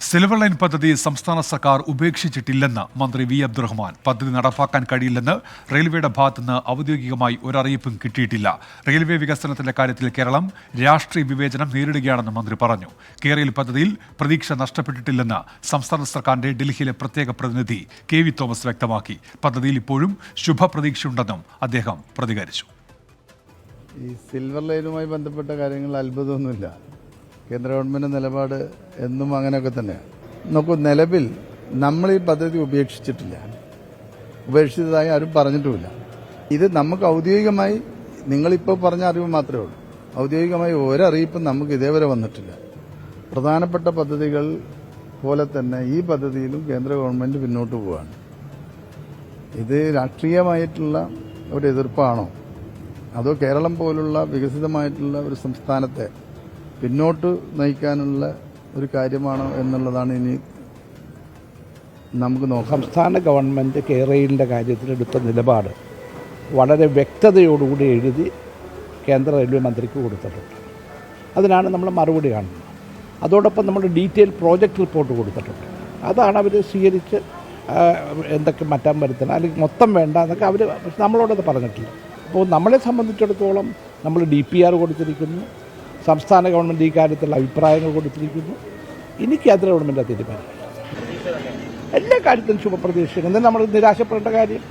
Silver line പദ്ധതി സംസ്ഥാന സർക്കാർ ഉപേക്ഷിച്ചിട്ടില്ലെന്ന് മന്ത്രി വി. അബ്ദുറഹ്മാൻ. പദ്ധതി നടപ്പാക്കാൻ കഴിയില്ലെന്ന് റെയിൽവേയുടെ ഭാഗത്തുനിന്ന് ഔദ്യോഗികമായി ഒരറിയിപ്പും കിട്ടിയിട്ടില്ല. റെയിൽവേ വികസനത്തിന്റെ കാര്യത്തിൽ കേരളം രാഷ്ട്രീയ വിവേചനം നേരിടുകയാണെന്ന് മന്ത്രി പറഞ്ഞു. കേരളയിൽ പദ്ധതിയിൽ പ്രതീക്ഷ നഷ്ടപ്പെട്ടിട്ടില്ലെന്ന് സംസ്ഥാന സർക്കാരിന്റെ ഡൽഹിയിലെ പ്രത്യേക പ്രതിനിധി കെ വി തോമസ് വ്യക്തമാക്കി. പദ്ധതിയിൽ ഇപ്പോഴും ശുഭപ്രതീക്ഷയുണ്ടെന്നും അദ്ദേഹം പ്രതികരിച്ചു. ഈ സിൽവർ ലൈനുമായി ബന്ധപ്പെട്ട കാര്യങ്ങൾ അത്ഭുതമൊന്നുമില്ല. കേന്ദ്ര ഗവൺമെന്റ് നിലപാട് എന്നും അങ്ങനെയൊക്കെ തന്നെയാണ് നോക്കൂ നിലവിൽ നമ്മൾ ഈ പദ്ധതി ഉപേക്ഷിച്ചിട്ടില്ല. ഉപേക്ഷിച്ചതായി ആരും പറഞ്ഞിട്ടുമില്ല. ഇത് നമുക്ക് ഔദ്യോഗികമായി നിങ്ങളിപ്പോൾ പറഞ്ഞ അറിവ് മാത്രമേ ഉള്ളൂ. ഔദ്യോഗികമായി ഒരറിയിപ്പും നമുക്ക് ഇതേവരെ വന്നിട്ടില്ല. പ്രധാനപ്പെട്ട പദ്ധതികൾ പോലെ തന്നെ ഈ പദ്ധതിയിലും കേന്ദ്ര ഗവൺമെന്റ് പിന്നോട്ട് പോവുകയാണ് ഇത് രാഷ്ട്രീയമായിട്ടുള്ള ഒരു എതിർപ്പാണോ? അതോ കേരളം പോലുള്ള വികസിതമായിട്ടുള്ള ഒരു സംസ്ഥാനത്തെ പിന്നോട്ട് നയിക്കാനുള്ള ഒരു കാര്യമാണ് എന്നുള്ളതാണ് ഇനി നമുക്ക് നോക്കാം. സംസ്ഥാന ഗവൺമെന്റ് കേരളയിലെ കാര്യത്തിൽ എടുത്ത നിലപാട് വളരെ വ്യക്തതയോടുകൂടി എഴുതി കേന്ദ്ര റെയിൽവേ മന്ത്രിക്ക് കൊടുത്തിട്ടുണ്ട്. അതിനാണ് നമ്മൾ മറുപടി കാണുന്നത്. അതോടൊപ്പം നമ്മൾ ഡീറ്റെയിൽ പ്രോജക്റ്റ് റിപ്പോർട്ട് കൊടുത്തിട്ടുണ്ട്. അതാണ് അവർ സ്വീകരിച്ച് എന്തൊക്കെ മാറ്റാൻ വരുത്തണം അല്ലെങ്കിൽ മൊത്തം വേണ്ട എന്നൊക്കെ അവർ നമ്മളോടത് പറഞ്ഞിട്ടില്ല. അപ്പോൾ നമ്മളെ സംബന്ധിച്ചിടത്തോളം നമ്മൾ ഡി പി ആർ കൊടുത്തിരിക്കുന്നു. സംസ്ഥാന ഗവൺമെന്റ് ഈ കാര്യത്തിലുള്ള അഭിപ്രായങ്ങൾ കൊടുത്തിരിക്കുന്നു ഇനി കേന്ദ്ര ഗവൺമെന്റ് തീരുമാനം എല്ലാ കാര്യത്തിലും ശുഭപ്രതീക്ഷിക്കുന്നു നമ്മൾ നിരാശപ്പെടേണ്ട കാര്യം